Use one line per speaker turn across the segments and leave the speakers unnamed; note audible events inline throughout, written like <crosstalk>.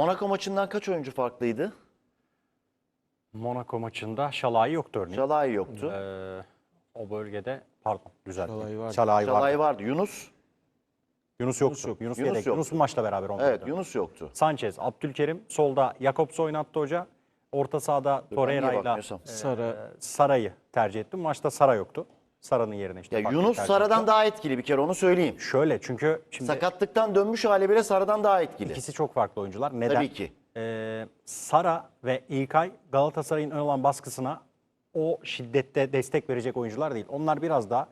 Monaco maçından kaç oyuncu farklıydı?
Monaco maçında Şalay yoktu örneğin.
Şalay yoktu.
Ee, o bölgede pardon düzelttim.
Şalay vardı.
Şalay vardı.
Şalay vardı. Yunus?
Yunus yoktu. Yunus,
Yunus
yedek.
yoktu.
Yunus bu maçla beraber oynadı.
Evet Yunus yoktu.
Sanchez, Abdülkerim solda Jakobs oynattı hoca. Orta sahada
niye
Torreira ile
bakmıyorsam?
Sara
Saray'ı tercih ettim. Maçta Sara yoktu. Sara'nın yerine işte.
Ya Yunus Sara'dan daha etkili bir kere onu söyleyeyim.
Şöyle çünkü şimdi
Sakatlıktan dönmüş hali bile Sara'dan daha etkili.
ikisi çok farklı oyuncular. Neden?
Tabii ki.
Ee, Sara ve İlkay Galatasaray'ın ön alan baskısına o şiddette destek verecek oyuncular değil. Onlar biraz daha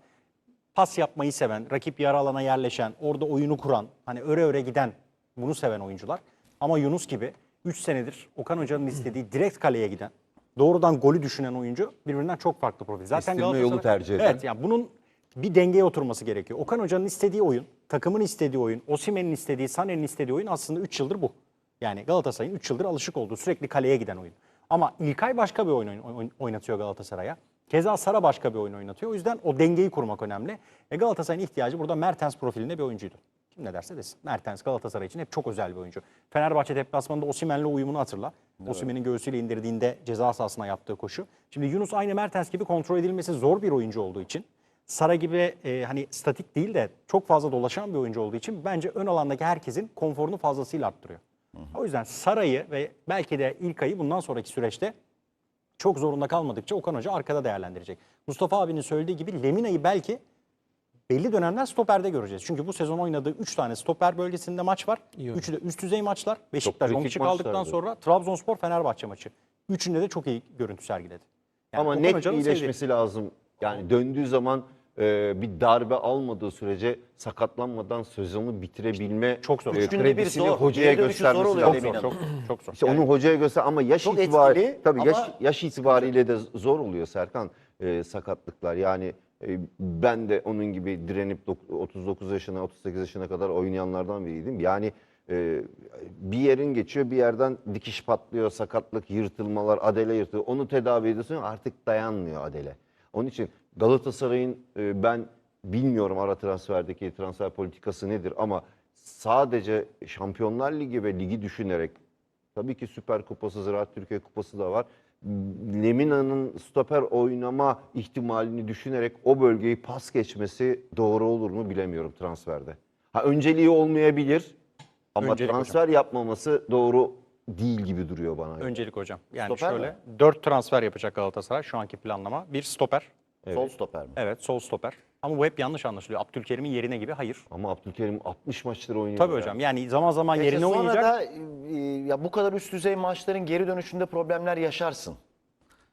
pas yapmayı seven, rakip yarı alana yerleşen, orada oyunu kuran, hani öre öre giden, bunu seven oyuncular. Ama Yunus gibi 3 senedir Okan Hoca'nın istediği direkt kaleye giden, doğrudan golü düşünen oyuncu birbirinden çok farklı profil. Zaten Galatasaray-
yolu tercih eden.
Evet yani bunun bir dengeye oturması gerekiyor. Okan Hoca'nın istediği oyun, takımın istediği oyun, Osimhen'in istediği, Sané'nin istediği oyun aslında 3 yıldır bu. Yani Galatasaray'ın 3 yıldır alışık olduğu sürekli kaleye giden oyun. Ama İlkay başka bir oyun oyn- oynatıyor Galatasaray'a. Keza Sara başka bir oyun oynatıyor. O yüzden o dengeyi kurmak önemli. E Galatasaray'ın ihtiyacı burada Mertens profilinde bir oyuncuydu. Kim ne derse desin. Mertens Galatasaray için hep çok özel bir oyuncu. Fenerbahçe deplasmanında Osimhen'le uyumunu hatırla. Osimhen'in göğsüyle indirdiğinde ceza sahasına yaptığı koşu. Şimdi Yunus aynı Mertens gibi kontrol edilmesi zor bir oyuncu olduğu için Sara gibi e, hani statik değil de çok fazla dolaşan bir oyuncu olduğu için bence ön alandaki herkesin konforunu fazlasıyla arttırıyor. O yüzden Saray'ı ve belki de İlkay'ı bundan sonraki süreçte çok zorunda kalmadıkça Okan Hoca arkada değerlendirecek. Mustafa abinin söylediği gibi Lemina'yı belki belli dönemler stoperde göreceğiz. Çünkü bu sezon oynadığı 3 tane stoper bölgesinde maç var.
İyi
Üçü de üst düzey maçlar. Beşiktaş 10
kritik
kişi kaldıktan sonra Trabzonspor Fenerbahçe maçı. Üçünde de çok iyi görüntü sergiledi. Yani
Ama
Okan
net
Hoca'nın
iyileşmesi lazım. Yani döndüğü zaman e, bir darbe almadığı sürece sakatlanmadan sezonu bitirebilme
Çok zor.
e,
Üç
günde bir
kredisini
zor.
hocaya
Geri
göstermesi
zor oluyor
lazım.
sevdiği- çok zor, çok çok zor.
İşte onu hocaya göster ama yaş itibariyle tabii yaş,
ama
yaş itibariyle de zor oluyor Serkan e, sakatlıklar. Yani ben de onun gibi direnip dok- 39 yaşına 38 yaşına kadar oynayanlardan biriydim. Yani e, bir yerin geçiyor bir yerden dikiş patlıyor, sakatlık, yırtılmalar, adele yırtılıyor. Onu tedavi ediyorsun artık dayanmıyor adele. Onun için Galatasaray'ın e, ben bilmiyorum ara transferdeki transfer politikası nedir ama sadece Şampiyonlar Ligi ve ligi düşünerek Tabii ki Süper Kupası, Ziraat Türkiye Kupası da var. Lemina'nın stoper oynama ihtimalini düşünerek o bölgeyi pas geçmesi doğru olur mu bilemiyorum transferde. Ha önceliği olmayabilir ama
Öncelik
transfer yapmaması doğru değil gibi duruyor bana.
Öncelik hocam. Yani
Stoper
şöyle
mi?
4 transfer yapacak Galatasaray şu anki planlama. Bir stoper.
Sol stoper mi?
Evet sol stoper. Ama bu hep yanlış anlaşılıyor. Abdülkerim'in yerine gibi hayır.
Ama Abdülkerim 60 maçtır oynuyor.
Tabii
ya.
hocam. Yani zaman zaman
Peki
yerine
sonra
oynayacak.
da e, ya bu kadar üst düzey maçların geri dönüşünde problemler yaşarsın.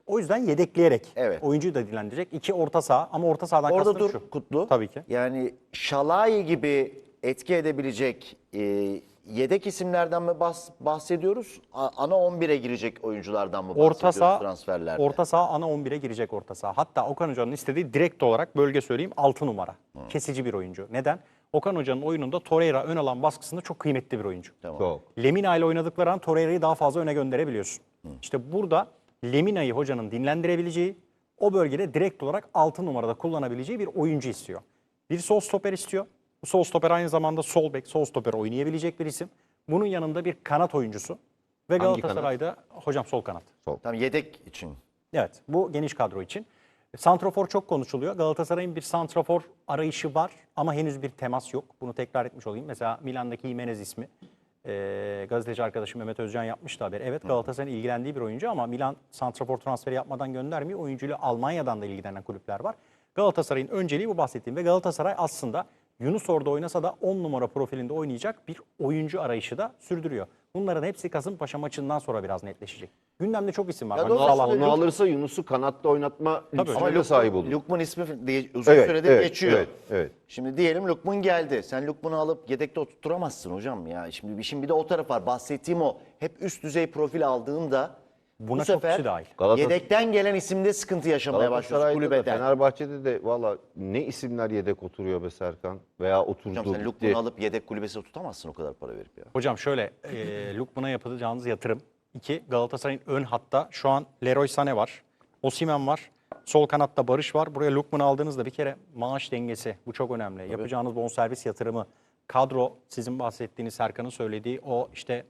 O yüzden yedekleyerek
Evet.
oyuncuyu da dilendirecek. İki orta saha ama orta sahadan
Orada
kastım
dur
şu.
Kutlu.
Tabii ki.
Yani Şalay gibi etki edebilecek e, yedek isimlerden mi bahs- bahsediyoruz? A- ana 11'e girecek oyunculardan mı bahsediyoruz
Orta saha,
transferlerde?
orta saha ana 11'e girecek orta saha. Hatta Okan Hoca'nın istediği direkt olarak bölge söyleyeyim 6 numara. Kesici bir oyuncu. Neden? Okan Hoca'nın oyununda Torreira ön alan baskısında çok kıymetli bir oyuncu.
Çok.
Lemina ile oynadıkları an Torreira'yı daha fazla öne gönderebiliyorsun. İşte burada Lemina'yı hocanın dinlendirebileceği, o bölgede direkt olarak 6 numarada kullanabileceği bir oyuncu istiyor. Bir sol stoper istiyor. Bu sol stoper aynı zamanda sol bek, sol stoper oynayabilecek bir isim. Bunun yanında bir kanat oyuncusu. Ve
Hangi
Galatasaray'da hocam sol kanat.
Tam yedek için.
Evet bu geniş kadro için. Santrafor çok konuşuluyor. Galatasaray'ın bir santrafor arayışı var ama henüz bir temas yok. Bunu tekrar etmiş olayım. Mesela Milan'daki Jimenez ismi. Ee, gazeteci arkadaşım Mehmet Özcan yapmıştı haber. Evet Galatasaray'ın ilgilendiği bir oyuncu ama Milan santrafor transferi yapmadan göndermiyor. Oyuncuyla Almanya'dan da ilgilenen kulüpler var. Galatasaray'ın önceliği bu bahsettiğim ve Galatasaray aslında Yunus orada oynasa da 10 numara profilinde oynayacak bir oyuncu arayışı da sürdürüyor. Bunların hepsi Kasımpaşa maçından sonra biraz netleşecek. Gündemde çok isim var.
Ya
Bak,
doğru
Salah,
söylüyorsun.
Onu alırsa Yunus'u kanatta oynatma lüksüne sahip olur.
Lukman ismi diye uzun
Evet,
süredir
evet,
geçiyor.
evet, evet.
Şimdi diyelim Lukman geldi. Sen Lukman'ı alıp yedekte oturtturamazsın hocam ya. Şimdi işin bir de o taraf var. Bahsettiğim o. Hep üst düzey profil aldığında
Buna
bu
çok
sefer
kişi dahil.
Galatasaray-
yedekten gelen isimde sıkıntı yaşamaya başlıyorsun
Galatasaray'da da
kulübeden.
Fenerbahçe'de de valla ne isimler yedek oturuyor be Serkan veya oturdu.
Hocam sen
gitti.
Lukman'ı alıp yedek kulübesine tutamazsın o kadar para verip ya.
Hocam şöyle, e, Lukman'a yapacağınız yatırım. İki, Galatasaray'ın ön hatta şu an Leroy Sané var, Osimhen var, sol kanatta Barış var. Buraya Lukman'ı aldığınızda bir kere maaş dengesi, bu çok önemli. Yapacağınız bonservis yatırımı, kadro, sizin bahsettiğiniz Serkan'ın söylediği o işte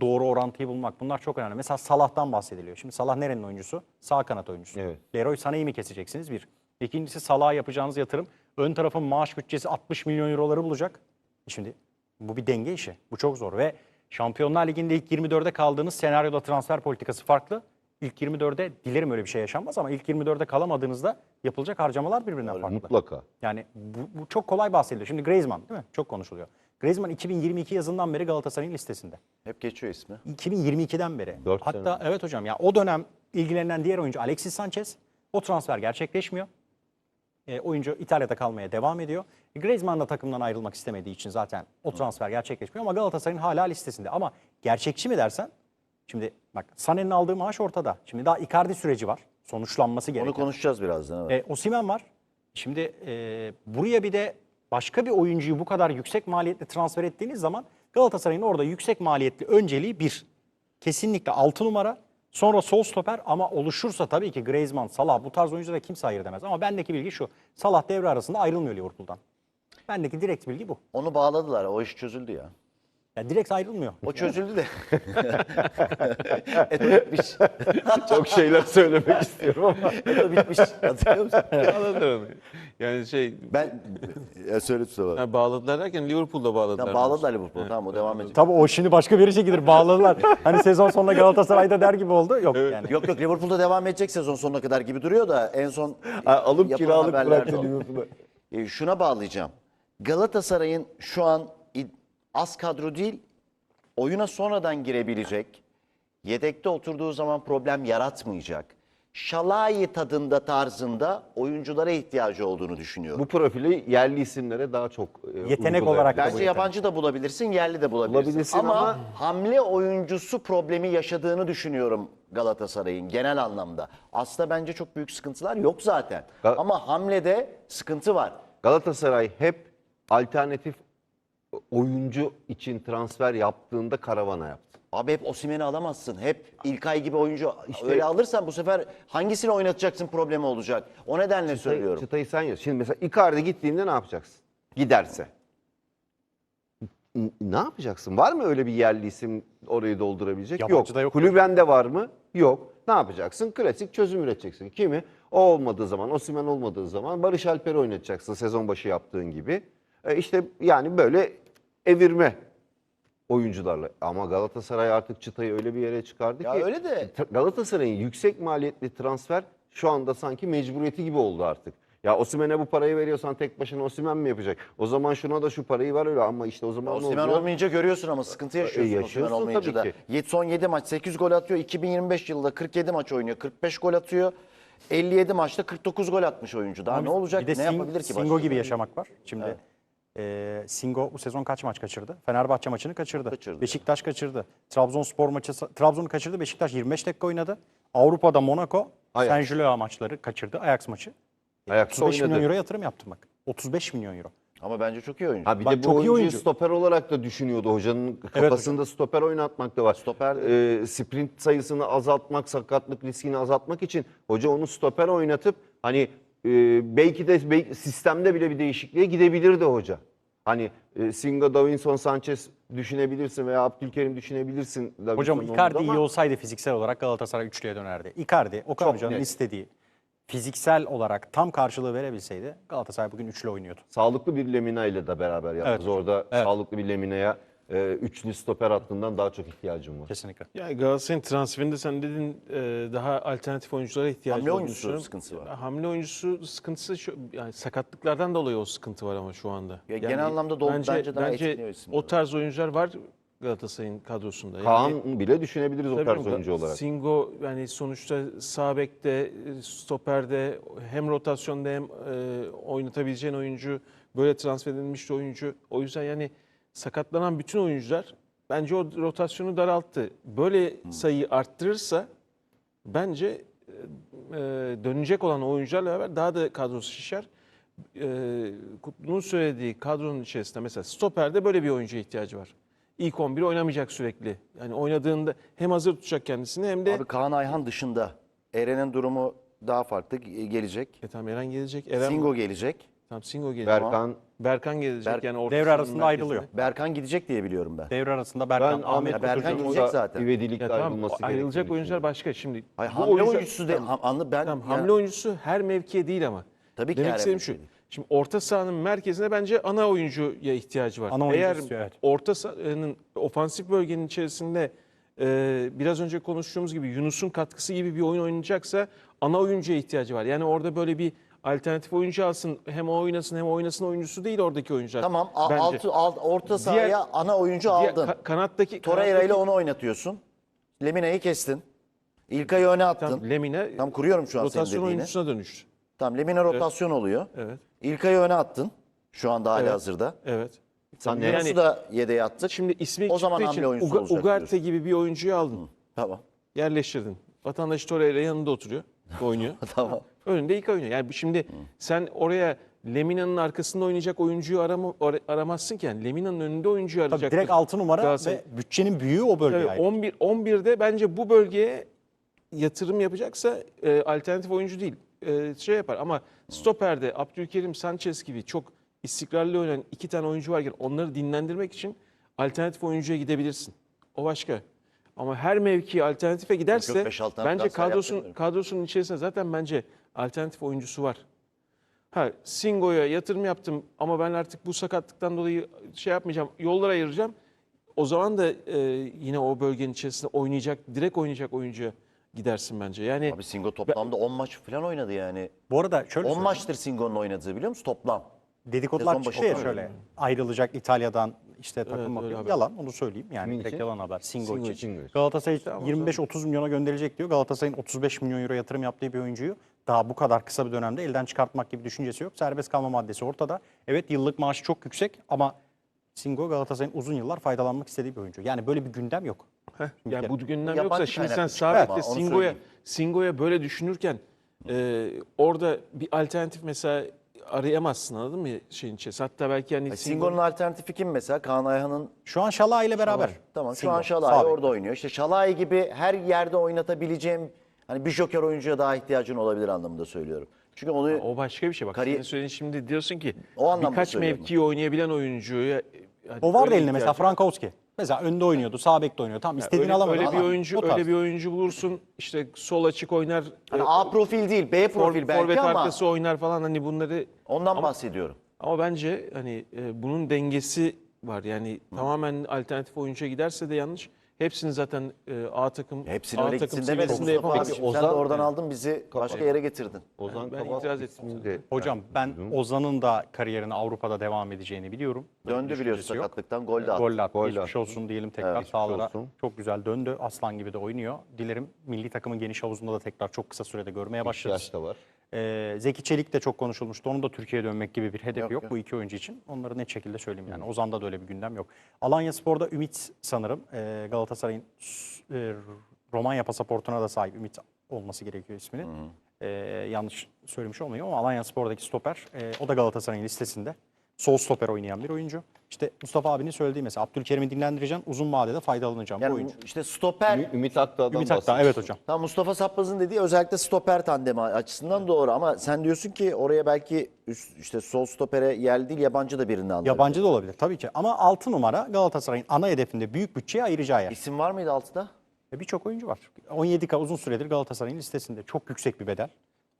doğru orantıyı bulmak bunlar çok önemli. Mesela Salah'tan bahsediliyor. Şimdi Salah nerenin oyuncusu? Sağ kanat oyuncusu.
Evet.
Leroy Sané'yi mi keseceksiniz? Bir. İkincisi Salah'a yapacağınız yatırım. Ön tarafın maaş bütçesi 60 milyon euroları bulacak. Şimdi bu bir denge işi. Bu çok zor ve Şampiyonlar Ligi'nde ilk 24'e kaldığınız senaryoda transfer politikası farklı. İlk 24'e dilerim öyle bir şey yaşanmaz ama ilk 24'e kalamadığınızda yapılacak harcamalar birbirinden farklı.
Mutlaka.
Yani bu, bu çok kolay bahsediliyor. Şimdi Griezmann değil mi? Çok konuşuluyor. Griezmann 2022 yazından beri Galatasaray'ın listesinde.
Hep geçiyor ismi.
2022'den beri.
Dört
Hatta evet hocam ya o dönem ilgilenen diğer oyuncu Alexis Sanchez. O transfer gerçekleşmiyor. E, oyuncu İtalya'da kalmaya devam ediyor. E, Griezmann da takımdan ayrılmak istemediği için zaten o transfer gerçekleşmiyor ama Galatasaray'ın hala listesinde. Ama gerçekçi mi dersen şimdi bak Sané'nin aldığı maaş ortada. Şimdi daha Icardi süreci var. Sonuçlanması
Onu
gereken.
konuşacağız birazdan. Evet.
E, Osimhen var. Şimdi e, buraya bir de başka bir oyuncuyu bu kadar yüksek maliyetli transfer ettiğiniz zaman Galatasaray'ın orada yüksek maliyetli önceliği bir. Kesinlikle 6 numara. Sonra sol stoper ama oluşursa tabii ki Griezmann, Salah bu tarz oyunculara kimse hayır demez. Ama bendeki bilgi şu. Salah devre arasında ayrılmıyor Liverpool'dan. Bendeki direkt bilgi bu.
Onu bağladılar. O iş çözüldü ya.
Yani direkt ayrılmıyor.
O çözüldü de. <laughs> Eto bitmiş. <laughs>
Çok şeyler söylemek istiyorum ama.
Eto bitmiş. Hatırlıyor musun? <laughs>
Bağladılar onu. Yani şey
Ben ya söyle Mustafa.
ha, bağladılar derken Liverpool'da bağladılar.
Tamam, bağladılar Liverpool. Tamam o devam edecek.
Tabii o şimdi başka bir yere çekilir. Bağladılar. hani sezon sonunda Galatasaray'da der gibi oldu. Yok yani.
Yok yok Liverpool'da devam edecek sezon sonuna kadar gibi duruyor da en son
Ha, alıp kiralık bıraktı. Liverpool'u.
E, şuna bağlayacağım. Galatasaray'ın şu an az kadro değil, oyuna sonradan girebilecek, yedekte oturduğu zaman problem yaratmayacak, şalayi tadında tarzında oyunculara ihtiyacı olduğunu düşünüyorum.
Bu profili yerli isimlere daha çok e,
Yetenek olarak da bu
Bence
yetenek.
yabancı da bulabilirsin, yerli de bulabilirsin.
Bulabilirsin
ama,
ama-
hamle oyuncusu problemi yaşadığını düşünüyorum Galatasaray'ın genel anlamda. Aslında bence çok büyük sıkıntılar yok zaten.
Gal-
ama hamlede sıkıntı var.
Galatasaray hep alternatif oyuncu için transfer yaptığında karavana yaptı.
Abi hep Osimhen'i alamazsın. Hep İlkay gibi oyuncu öyle alırsan bu sefer hangisini oynatacaksın problemi olacak. O nedenle söylüyorum.
Çıtayı sen yaz. Şimdi mesela Icardi gittiğinde ne yapacaksın? Giderse. N- Ne yapacaksın? Var mı öyle bir yerli isim orayı doldurabilecek?
Yabancı da yok.
Kulübende var mı? Yok. Ne yapacaksın? Klasik çözüm üreteceksin. Kimi? O olmadığı zaman, Osimhen olmadığı zaman Barış Alper'i oynatacaksın sezon başı yaptığın gibi. E işte yani böyle evirme oyuncularla. Ama Galatasaray artık çıtayı öyle bir yere çıkardı
Ya
ki.
öyle de-
Galatasaray'ın yüksek maliyetli transfer şu anda sanki mecburiyeti gibi oldu artık. Ya Osimhen'e bu parayı veriyorsan tek başına Osimhen mi yapacak? O zaman şuna da şu parayı ver öyle ama işte o zaman
Osimhen
oluyor?
olmayınca görüyorsun ama sıkıntı yaşıyorsun,
E, yaşıyorsun
Osimhen olmayınca
tabii
da.
ki.
Yet- Son 7 maç 8 gol atıyor. 2025 yılında 47 maç oynuyor. 45 gol atıyor. 57 maçta 49 gol atmış oyuncu. Daha ne olacak?
Bir de
ne
Sing-
yapabilir ki?
Singo
başka?
gibi yaşamak var. Şimdi e, Singo bu sezon kaç maç kaçırdı? Fenerbahçe maçını kaçırdı.
Kaçırdı.
Beşiktaş kaçırdı. Trabzonspor maçı Trabzon'u kaçırdı. Beşiktaş 25 dakika oynadı. Avrupa'da Monaco,
Ajax.
Saint Gilloa maçları kaçırdı. Ajax maçı.
Ajax'ta
35 milyon
oynadı.
euro yatırım yaptım bak. 35 milyon euro.
Ama bence çok iyi oyuncu.
Ha bir
Bak,
de bu
çok iyi
oyuncuyu
oyuncu.
stoper olarak da düşünüyordu hocanın kafasında stoper oynatmak da var.
Stoper-
Ee, sprint sayısını azaltmak, sakatlık riskini azaltmak için hoca onu stoper oynatıp hani e, belki de belki sistemde bile bir değişikliğe gidebilirdi hoca. Hani e, Singo, Davinson, Sanchez düşünebilirsin veya Abdülkerim düşünebilirsin.
Hocam
Davinson'un
Icardi iyi olsaydı fiziksel olarak Galatasaray üçlüye dönerdi. Icardi Okan Hoca'nın istediği fiziksel olarak tam karşılığı verebilseydi Galatasaray bugün üçlü oynuyordu.
Sağlıklı bir Lemina ile de beraber yaptınız.
Evet.
Orada
Evet.
sağlıklı bir Lemina'ya e, üçlü stoper hattından daha çok ihtiyacım var.
Kesinlikle.
Yani Galatasaray'ın transferinde sen dedin e, daha alternatif oyunculara ihtiyacı
Hamle oyuncusu sıkıntısı var.
Hamle oyuncusu sıkıntısı şu, yani sakatlıklardan dolayı o sıkıntı var ama şu anda.
Ya genel anlamda dolu- bence daha etkiliyor isimler.
o tarz oyuncular var Galatasaray'ın kadrosunda. Yani-
Kaan bile düşünebiliriz o tarz oyuncu olarak.
Singo yani sonuçta sağ bekte, stoperde hem rotasyonda hem e, oynatabileceğin oyuncu, böyle transfer edilmiş bir oyuncu. O yüzden yani sakatlanan bütün oyuncular bence o rotasyonu daralttı. Böyle sayıyı arttırırsa bence e, dönecek olan oyuncularla beraber daha da kadrosu şişer. E, Kutlu'nun söylediği kadronun içerisinde mesela stoperde böyle bir oyuncuya ihtiyacı var. İlk 11 oynamayacak sürekli. Yani oynadığında hem hazır tutacak kendisini hem de
Abi Kaan Ayhan dışında Eren'in durumu daha farklı ge- gelecek.
e tamam Eren gelecek. Eren
Singo gelecek.
Tamam Singo gelecek.
Berkan
Berkan gelecek
Berk-
yani orta
Devre
sahanın
arasında
merkezine.
ayrılıyor.
Berkan gidecek diye biliyorum ben.
Devre arasında
ben
Berkan,
Ahmet
Ya Berkan
Kutucu'nun
gidecek
da
zaten.
ivedilikle
Ya tamam
ayrılması
ayrılacak
gerektiğini
oyuncular başka. Şimdi
Hayır,
bu
hamle
oyuncular-
oyuncusu de, ham- anlı ben
Tamam,
ya-
hamle oyuncusu her mevkiye değil ama.
Tabii ki
Demek
her
istediğim
mevkiye
şu.
değil.
Şimdi orta sahanın merkezine bence ana oyuncuya ihtiyacı var.
Ana oyuncu
Eğer
istiyor, evet.
orta sahanın ofansif bölgenin içerisinde e, biraz önce konuştuğumuz gibi Yunus'un katkısı gibi bir oyun oynayacaksa ana oyuncuya ihtiyacı var. Yani orada böyle bir alternatif oyuncu alsın hem o oynasın hem oynasın oyuncusu değil oradaki oyuncular.
Tamam a-
Bence.
altı, alt, orta sahaya
Diğer-
ana oyuncu
Diğer
aldın.
ka- kanattaki
Torreira ile
kanattaki-
onu oynatıyorsun. Lemina'yı kestin. İlkay'ı öne attın.
Tam Lemine
Tam kuruyorum şu an senin
rotasyon
dediğini.
oyuncusuna dönüştü.
Tamam Lemina rotasyon oluyor.
Evet.
İlkay'ı öne attın. Şu anda hali
Evet.
hazırda.
Evet.
Sen
Yani-
da yedeğe attık.
Şimdi ismi
O zaman
çıktığı
hamle
için
oyuncusu
Uga-
olacak
Ugarte
diyorsun.
gibi bir oyuncuyu aldın.
Tamam.
Yerleştirdin. Vatandaş Torreira yanında oturuyor. Oynuyor. <laughs>
Tamam.
Önünde ilk oynuyor. Yani şimdi sen oraya Lemina'nın arkasında oynayacak oyuncuyu arama, ara- aramazsın ki. Yani Lemina'nın önünde oyuncuyu
Tabii
arayacaksın.
direkt 6 numara
Galatasaray-
ve bütçenin büyüğü o bölgeye
Tabii
ait.
11 11'de bence bu bölgeye yatırım yapacaksa e, alternatif oyuncu değil. E, şey yapar ama stoperde Abdülkerim Sanchez gibi çok istikrarlı oynayan iki tane oyuncu varken onları dinlendirmek için alternatif oyuncuya gidebilirsin. O başka. Ama her mevki alternatife giderse
Yok, beş, altı tane
bence
transfer
kadrosun
yaptırmıyorum.
kadrosunun içerisinde zaten bence alternatif oyuncusu var. Ha Singo'ya yatırım yaptım ama ben artık bu sakatlıktan dolayı şey yapmayacağım. Yollar ayıracağım. O zaman da e, yine o bölgenin içerisinde oynayacak, direkt oynayacak oyuncuya gidersin bence. Yani
Abi Singo toplamda 10 maç falan oynadı yani.
Bu arada şöyle
10
söyleyeyim.
maçtır Singo'nun oynadığı biliyor musun toplam?
Dedikodular
Sezon
çıktı ya
başı
şöyle. Ayrılacak İtalya'dan işte takım
öyle
bakıyor.
haber.
Yalan onu söyleyeyim yani
Kimin için?
yalan haber. Singo,
Singo
için.
için.
Galatasaray
Tamam, o
25-30 milyona gönderilecek diyor. Galatasaray'ın 35 milyon euro yatırım yaptığı bir oyuncuyu daha bu kadar kısa bir dönemde elden çıkartmak gibi düşüncesi yok. Serbest kalma maddesi ortada. Evet yıllık maaşı çok yüksek ama Singo Galatasaray'ın uzun yıllar faydalanmak istediği bir oyuncu. Yani böyle bir gündem yok.
Heh, yani bu gündem
Yabancı
yoksa şimdi sen
kaynaklı ama onu
Singo'ya
söyleyeyim.
Singo'ya böyle düşünürken e, orada bir alternatif mesela arayamazsın anladın mı şeyin içerisinde. Hatta belki yani
Singo'nun alternatifi kim mesela? Kaan Ayhan'ın
Şu an Şalay ile beraber.
Tamam şu
Singo,
an
sağ
Şalay
bek.
orada oynuyor. İşte Şalay gibi her yerde oynatabileceğim hani bir joker oyuncuya daha ihtiyacın olabilir anlamında söylüyorum. Çünkü onu
O başka bir şey. Bak
Kariyer-
senin söylediğin şimdi diyorsun ki
O anlamda
birkaç mevkiyi oynayabilen oyuncuya yani
O vardı
öyle
elinde mesela
var.
Frankowski. Mesela önde oynuyordu, sağ bekte oynuyor. Tamam istediğini
öyle,
alamadı
öyle
ama
bir oyuncu
o tarz.
öyle bir oyuncu bulursun. İşte sol açık oynar.
hani
e,
A profil değil B
for-
profil belki
forvet
ama
arkası oynar falan hani bunları
ondan bahsediyorum.
Ama bence hani e, bunun dengesi var. Yani tamamen alternatif oyuncuya giderse de yanlış. Hepsini zaten e, A takım
Hepsini
A
öyle
takım
gitsin demedim
seviyesinde
Mustafa abi.
yapamaz.
Şimdi sen de oradan aldın bizi başka yere getirdin.
Ozan
Ben
Kabak
itiraz ettim
ismini de
Hocam ben Ozan'ın da kariyerine Avrupa'da devam edeceğini biliyorum. Böyle bir
Döndü biliyorsun
düşüncesi yok.
sakatlıktan gol de attı.
Gol attı.
Gol
Geçmiş
attı.
olsun diyelim tekrar
Evet,
sahalara.
olsun.
Çok güzel döndü. Aslan gibi de oynuyor. Dilerim milli takımın geniş havuzunda da tekrar çok kısa sürede görmeye başlarız.
ihtiyaç da var.
Ee, Zeki Çelik de çok konuşulmuştu. Onun da Türkiye'ye dönmek gibi bir hedefi yok,
Yok, yok.
bu iki oyuncu için. Onları net şekilde söyleyeyim yani. Ozan'da da öyle bir gündem yok. Alanya Spor'da Ümit sanırım ee, Galatasaray'ın e, Romanya pasaportuna da sahip Ümit olması gerekiyor isminin. Ee, yanlış söylemiş olmayayım ama Alanya Spor'daki stoper e, o da Galatasaray'ın listesinde. Sol stoper oynayan bir oyuncu. İşte Mustafa abinin söylediği mesela Abdülkerim'i dinlendireceğim, uzun vadede faydalanacağım bu
Yani
oyuncu.
işte stoper
Ü- Ümit Akdağ'dan
Ümit Akdağ
bahsediyorsun.
evet hocam.
Tam Mustafa Sappaz'ın dediği özellikle stoper tandemi açısından doğru ama sen diyorsun ki oraya belki üst, işte sol stopere yerli değil yabancı da birini aldı.
Yabancı da olabilir tabii ki. Ama 6 numara Galatasaray'ın ana hedefinde büyük bütçeye ayıracağı yer.
İsim var mıydı altıda?
E, Birçok oyuncu var. 17K uzun süredir Galatasaray'ın listesinde. Çok yüksek bir bedel.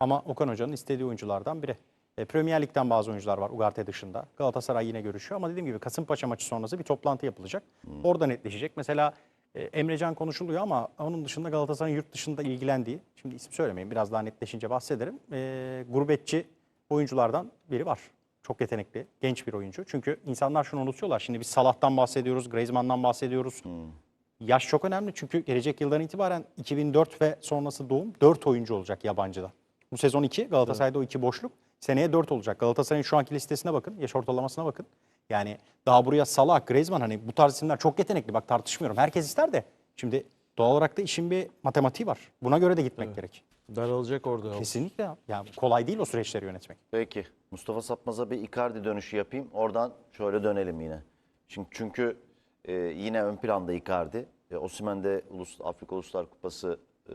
Ama Okan Hoca'nın istediği oyunculardan biri. E, Premier Lig'den bazı oyuncular var Ugarte dışında. Galatasaray yine görüşüyor ama dediğim gibi Kasımpaşa maçı sonrası bir toplantı yapılacak. Orada netleşecek. Mesela e, Emrecan konuşuluyor ama onun dışında Galatasaray'ın yurt dışında ilgilendiği, şimdi isim söylemeyin biraz daha netleşince bahsederim. E, gurbetçi oyunculardan biri var. Çok yetenekli, genç bir oyuncu. Çünkü insanlar şunu unutuyorlar. Şimdi biz Salah'tan bahsediyoruz, Griezmann'dan bahsediyoruz. Yaş çok önemli çünkü gelecek yıldan itibaren 2004 ve sonrası doğum 4 oyuncu olacak yabancıda. Bu sezon 2 Galatasaray'da o 2 boşluk. Seneye 4 olacak. Galatasaray'ın şu anki listesine bakın. Yaş ortalamasına bakın. Yani daha buraya Salah, Griezmann hani bu tarz isimler çok yetenekli. Bak tartışmıyorum. Herkes ister de. Şimdi doğal olarak da işin bir matematiği var. Buna göre de gitmek gerek.
Daralacak orada.
Kesinlikle. ya. Yani kolay değil o süreçleri yönetmek.
Peki. Mustafa Sapmaz'a bir Icardi dönüşü yapayım. Oradan şöyle dönelim yine. Çünkü, çünkü e, yine ön planda Icardi. E, Osimhen'de Ulus, Afrika Uluslar Kupası e,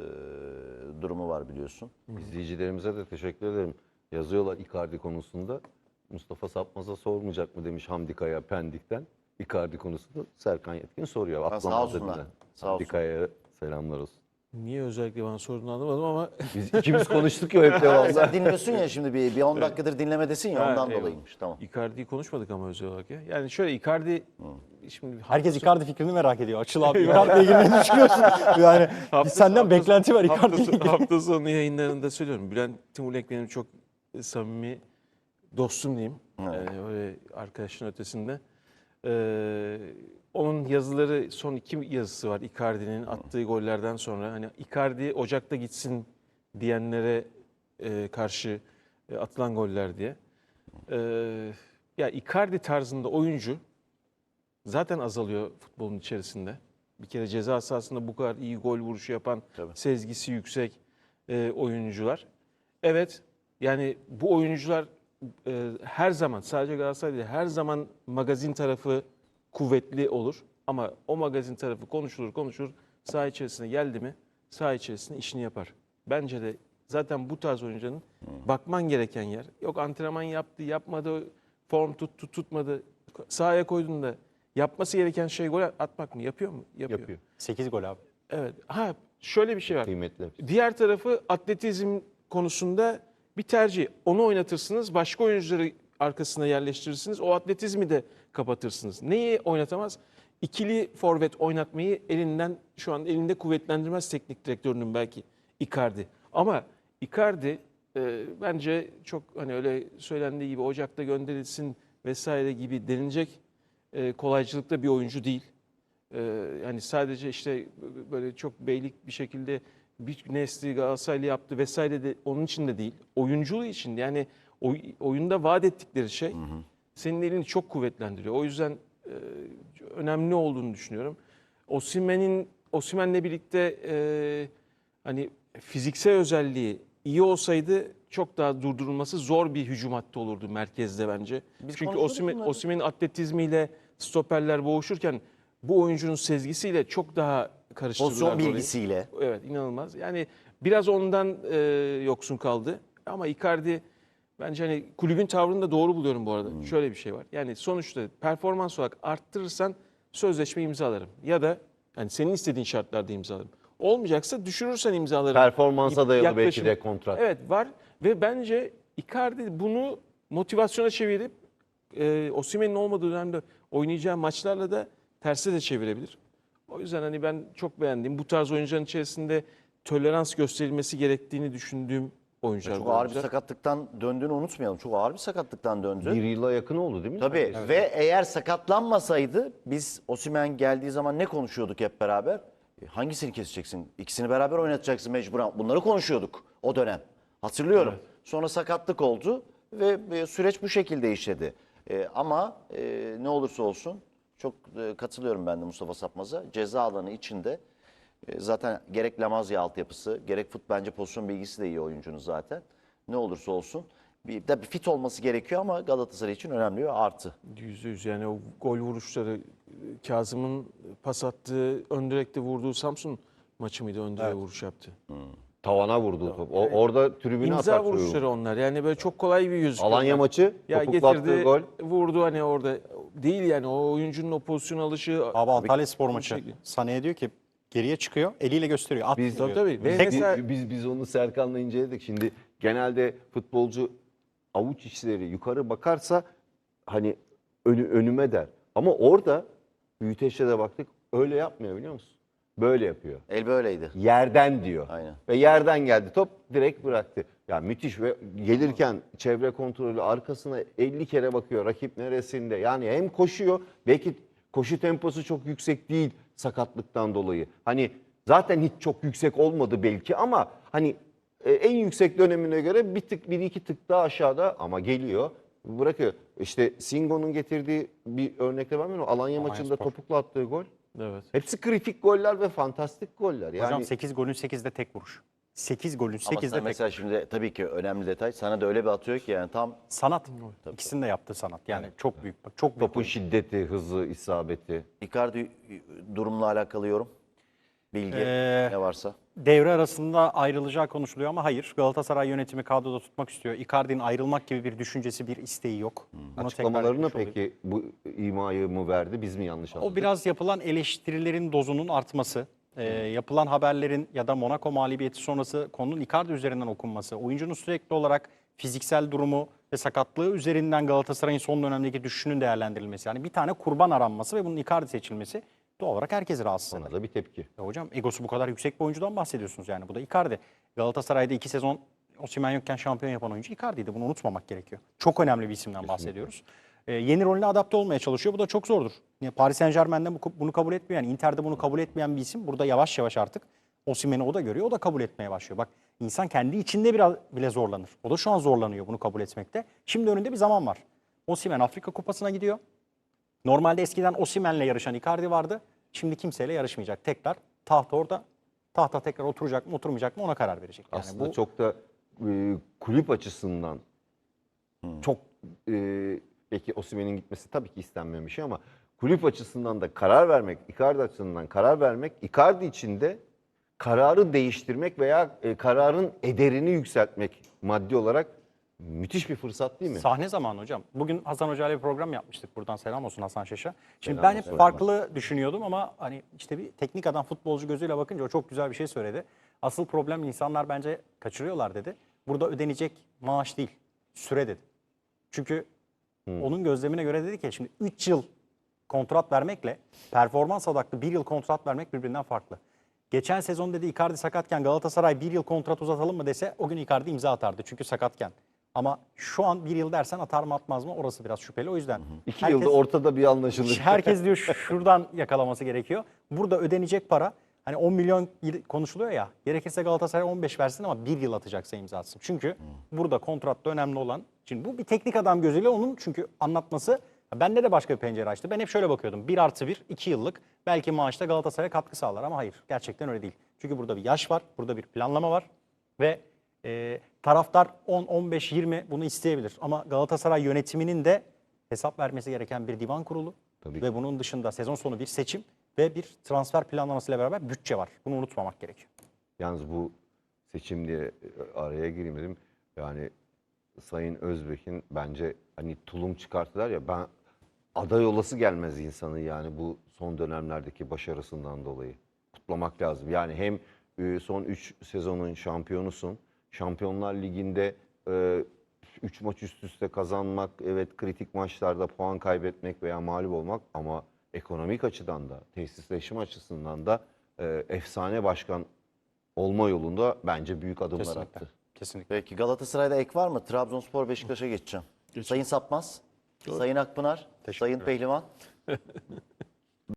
durumu var biliyorsun.
İzleyicilerimize de teşekkür ederim. Yazıyorlar Icardi konusunda. Mustafa Sapmaz'a sormayacak mı demiş Hamdi Kaya Pendik'ten. Icardi konusunu Serkan Yetkin soruyor.
Ha, sağ olsunlar. Sağ
Hamdi
olsun.
Kaya'ya selamlar olsun.
Niye özellikle bana sorduğunu anlamadım ama <laughs>
Biz ikimiz konuştuk ya hep
Sen
devamlı.
dinliyorsun ya şimdi bir, bir 10 dakikadır dinlemedesin ya
Ha,
ondan
eyvallah.
dolayıymış. Tamam.
Icardi'yi konuşmadık ama özel olarak ya. Yani şöyle Icardi şimdi
Herkes Icardi fikrini merak ediyor. Açıl abi Icardi'yle ilgili ne düşünüyorsun? <laughs> Yani biz senden beklenti var
hafta,
Icardi'yle ilgili.
hafta sonu yayınlarında söylüyorum. Bülent Timurlenk benim çok samimi dostum diyeyim. Ee, öyle arkadaşın ötesinde. Ee, onun yazıları son iki yazısı var Icardi'nin attığı gollerden sonra. Hani Icardi Ocak'ta gitsin diyenlere e, karşı e, atılan goller diye. Ee, ya Icardi tarzında oyuncu zaten azalıyor futbolun içerisinde. Bir kere ceza sahasında bu kadar iyi gol vuruşu yapan,
Tabii.
sezgisi yüksek e, oyuncular. Evet, yani bu oyuncular e, her zaman, sadece Galatasaray değil, her zaman magazin tarafı kuvvetli olur. Ama o magazin tarafı konuşulur konuşulur, saha içerisine geldi mi, saha içerisinde işini yapar. Bence de zaten bu tarz oyuncuların bakman gereken yer. Yok antrenman yaptı, yapmadı, form tuttu, tutmadı. Sahaya koyduğunda yapması gereken şey gol atmak mı? Yapıyor mu? Yapıyor.
Yapıyor.
8 gol abi.
Evet. Ha şöyle bir şey var.
Kıymetli.
Diğer tarafı atletizm konusunda bir tercih. Onu oynatırsınız, başka oyuncuları arkasına yerleştirirsiniz. O atletizmi de kapatırsınız. Neyi oynatamaz? İkili forvet oynatmayı elinden şu an elinde kuvvetlendirmez teknik direktörünün belki Icardi. Ama Icardi e, bence çok hani öyle söylendiği gibi Ocak'ta gönderilsin vesaire gibi denilecek e, kolaycılıkta bir oyuncu değil. Ee, yani sadece işte böyle çok beylik bir şekilde bir nesli Galatasaraylı yaptı vesaire de onun için de değil. Oyunculuğu için yani oy- oyunda vaat ettikleri şey senin elini çok kuvvetlendiriyor. O yüzden e, önemli olduğunu düşünüyorum. Osimhen'in Osimhen'le birlikte e, hani fiziksel özelliği iyi olsaydı çok daha durdurulması zor bir hücum hattı olurdu merkezde bence.
Biz
Çünkü
bunları.
Osimhen'in atletizmiyle stoperler boğuşurken bu oyuncunun sezgisiyle çok daha karıştırdılar.
Pozisyon
orayı.
bilgisiyle.
Evet inanılmaz. Yani biraz ondan e, yoksun kaldı. Ama Icardi bence hani kulübün tavrını da doğru buluyorum bu arada. Şöyle bir şey var. Yani sonuçta performans olarak arttırırsan sözleşme imzalarım. Ya da hani senin istediğin şartlarda imzalarım. Olmayacaksa düşürürsen imzalarım.
Performansa dayalı belki
Yaklaşım.
de kontrat.
Evet var ve bence Icardi bunu motivasyona çevirip e, Osimhen'in olmadığı dönemde oynayacağı maçlarla da terse de çevirebilir. O yüzden hani ben çok beğendiğim bu tarz oyuncuların içerisinde tolerans gösterilmesi gerektiğini düşündüğüm oyuncular.
Çok
bu
ağır bir
oyuncular.
sakatlıktan döndüğünü unutmayalım. Çok ağır bir sakatlıktan döndü.
Bir yıla yakın oldu değil mi?
Tabii
neredeyse?
ve eğer sakatlanmasaydı biz Osimhen geldiği zaman ne konuşuyorduk hep beraber? E, Hangisini keseceksin? İkisini beraber oynatacaksın mecburen. Bunları konuşuyorduk o dönem. Hatırlıyorum. Sonra sakatlık oldu ve e, süreç bu şekilde işledi. E, ama e, ne olursa olsun çok e, katılıyorum ben de Mustafa Sapmaz'a. Ceza alanı içinde e, zaten gerek Lamazya altyapısı gerek fut bence pozisyon bilgisi de iyi oyuncunun zaten. Ne olursa olsun. Bir, tabii fit olması gerekiyor ama Galatasaray için önemli bir artı.
Yüzde yüz yani o gol vuruşları Kazım'ın pas attığı ön direkte vurduğu Samsun maçı mıydı ön direğe vuruş yaptı.
Tavana vurdu top. O, orada tribüne
İmza
atar
vuruşları
çocuğu.
onlar yani böyle çok kolay bir yüz.
Alanya maçı
Ya
topuklattığı
getirdi,
gol.
vurdu hani orada. Değil yani o oyuncunun o pozisyon alışı.
Abi Antalya Spor maçı.
şekilde.
Sane'ye diyor ki geriye çıkıyor eliyle gösteriyor. At
Biz-
diyor.
Tabii tabii. Ve
Tek-
mesela
Biz biz onu Serkan'la inceledik. Şimdi genelde futbolcu avuç içleri yukarı bakarsa hani önü, önüme der. Ama orada büyüteçte de baktık öyle yapmıyor biliyor musun? Böyle yapıyor.
El böyleydi.
Yerden diyor.
Aynen.
Ve yerden geldi top direkt bıraktı. Ya müthiş ve gelirken çevre kontrolü arkasına 50 kere bakıyor rakip neresinde. Yani hem koşuyor belki koşu temposu çok yüksek değil sakatlıktan dolayı. Hani zaten hiç çok yüksek olmadı belki ama hani e, en yüksek dönemine göre bir tık bir iki tık daha aşağıda ama geliyor bırakıyor. İşte Singo'nun getirdiği bir örnekte var mı? Alanya maçında
Spor.
topukla attığı gol.
Evet.
Hepsi kritik goller ve fantastik goller. Yani
Hocam 8 golün 8'de tek vuruş. 8 golün
Ama
8'de
sen
tek
mesela şimdi tabii ki önemli detay. Sana da öyle bir atıyor ki yani tam
sanat. İkisini de yaptı sanat. Yani çok büyük. Çok büyük.
topun şiddeti, hızı, isabeti.
Icardi durumla alakalı yorum. bilgi
Ee,
ne varsa.
Devre arasında ayrılacağı konuşuluyor ama hayır. Galatasaray yönetimi kadroda tutmak istiyor. Icardi'nin ayrılmak gibi bir düşüncesi, bir isteği yok. Etmiş olayım.
peki bu imayı mı verdi? Biz mi yanlış anladık?
O biraz yapılan eleştirilerin dozunun artması, e, yapılan haberlerin ya da Monaco mağlubiyeti sonrası konunun Icardi üzerinden okunması, oyuncunun sürekli olarak fiziksel durumu ve sakatlığı üzerinden Galatasaray'ın son dönemdeki düşüşünün değerlendirilmesi. Yani bir tane kurban aranması ve bunun Icardi seçilmesi doğal olarak herkesi rahatsız eder.
Ona da bir tepki.
Ya hocam egosu bu kadar yüksek bir oyuncudan bahsediyorsunuz yani. Bu da Icardi. Galatasaray'da iki sezon Osimhen yokken şampiyon yapan oyuncu Icardi'ydi. Bunu unutmamak gerekiyor. Çok önemli bir isimden bahsediyoruz. Ee, yeni rolüne adapte olmaya çalışıyor. Bu da çok zordur. Yani Paris Saint Germain'de bu- bunu kabul etmeyen, Inter'de bunu kabul etmeyen bir isim. Burada yavaş yavaş artık Osimhen'i o da görüyor. O da kabul etmeye başlıyor. Bak insan kendi içinde biraz bile zorlanır. O da şu an zorlanıyor bunu kabul etmekte. Şimdi önünde bir zaman var. Osimhen Afrika Kupası'na gidiyor. Normalde eskiden Osimhen'le yarışan Icardi vardı. Şimdi kimseyle yarışmayacak. Tekrar taht orada. Tahta tekrar oturacak mı oturmayacak mı ona karar verecek. Yani
Aslında
bu
çok da e, kulüp açısından çok e, belki Osimhen'in gitmesi tabii ki istenmeyen bir şey ama kulüp açısından da karar vermek, Icardi açısından karar vermek, Icardi için de kararı değiştirmek veya e, kararın ederini yükseltmek maddi olarak müthiş bir fırsat değil mi?
sahne zamanı hocam. Bugün Hasan Hoca ile bir program yapmıştık. Buradan selam olsun Hasan Şaş'a. Şimdi
Selam
ben hep
olsun.
farklı düşünüyordum ama hani işte bir teknik adam futbolcu gözüyle bakınca o çok güzel bir şey söyledi. Asıl problem insanlar bence kaçırıyorlar dedi. Burada ödenecek maaş değil, süre dedi. Çünkü onun gözlemine göre dedi ki şimdi 3 yıl kontrat vermekle performans odaklı 1 yıl kontrat vermek birbirinden farklı. Geçen sezon dedi Icardi sakatken Galatasaray 1 yıl kontrat uzatalım mı dese o gün Icardi imza atardı çünkü sakatken. Ama şu an 1 yıl dersen atar mı atmaz mı orası biraz şüpheli. O yüzden
İki
herkes-
yılda ortada bir anlaşılır.
Herkes diyor şuradan yakalaması gerekiyor. Burada ödenecek para hani 10 milyon konuşuluyor ya. Gerekirse Galatasaray 15 versin ama bir yıl atacaksa imza atsın. Çünkü burada kontratta önemli olan şimdi bu bir teknik adam gözüyle onun çünkü anlatması bende de başka bir pencere açtı. Ben hep şöyle bakıyordum. 1 artı 1, 2 yıllık belki maaşta Galatasaray'a katkı sağlar ama hayır. Gerçekten öyle değil. Çünkü burada bir yaş var, burada bir planlama var ve e, taraftar 10, 15, 20 bunu isteyebilir. Ama Galatasaray yönetiminin de hesap vermesi gereken bir divan kurulu
Tabii
ve bunun dışında sezon sonu bir seçim ve bir transfer planlamasıyla beraber bütçe var. Bunu unutmamak gerekiyor.
Yalnız bu seçim diye e, araya gireyim dedim. Yani Sayın Özbek'in bence hani tulum çıkarttılar ya ben aday olası gelmez insanı yani bu son dönemlerdeki başarısından dolayı. Kutlamak lazım. Yani hem e, son 3 sezonun şampiyonusun. Şampiyonlar Ligi'nde 3 maç üst üste kazanmak, evet kritik maçlarda puan kaybetmek veya mağlup olmak ama ekonomik açıdan da, tesisleşme açısından da e, efsane başkan olma yolunda bence büyük adımlar
Kesinlikle.
attı.
Kesinlikle.
Peki Galatasaray'da ek var mı? Trabzonspor Beşiktaş'a geçeceğim. Sayın Sapmaz, Sayın Akpınar, Sayın Pehlivan. <laughs>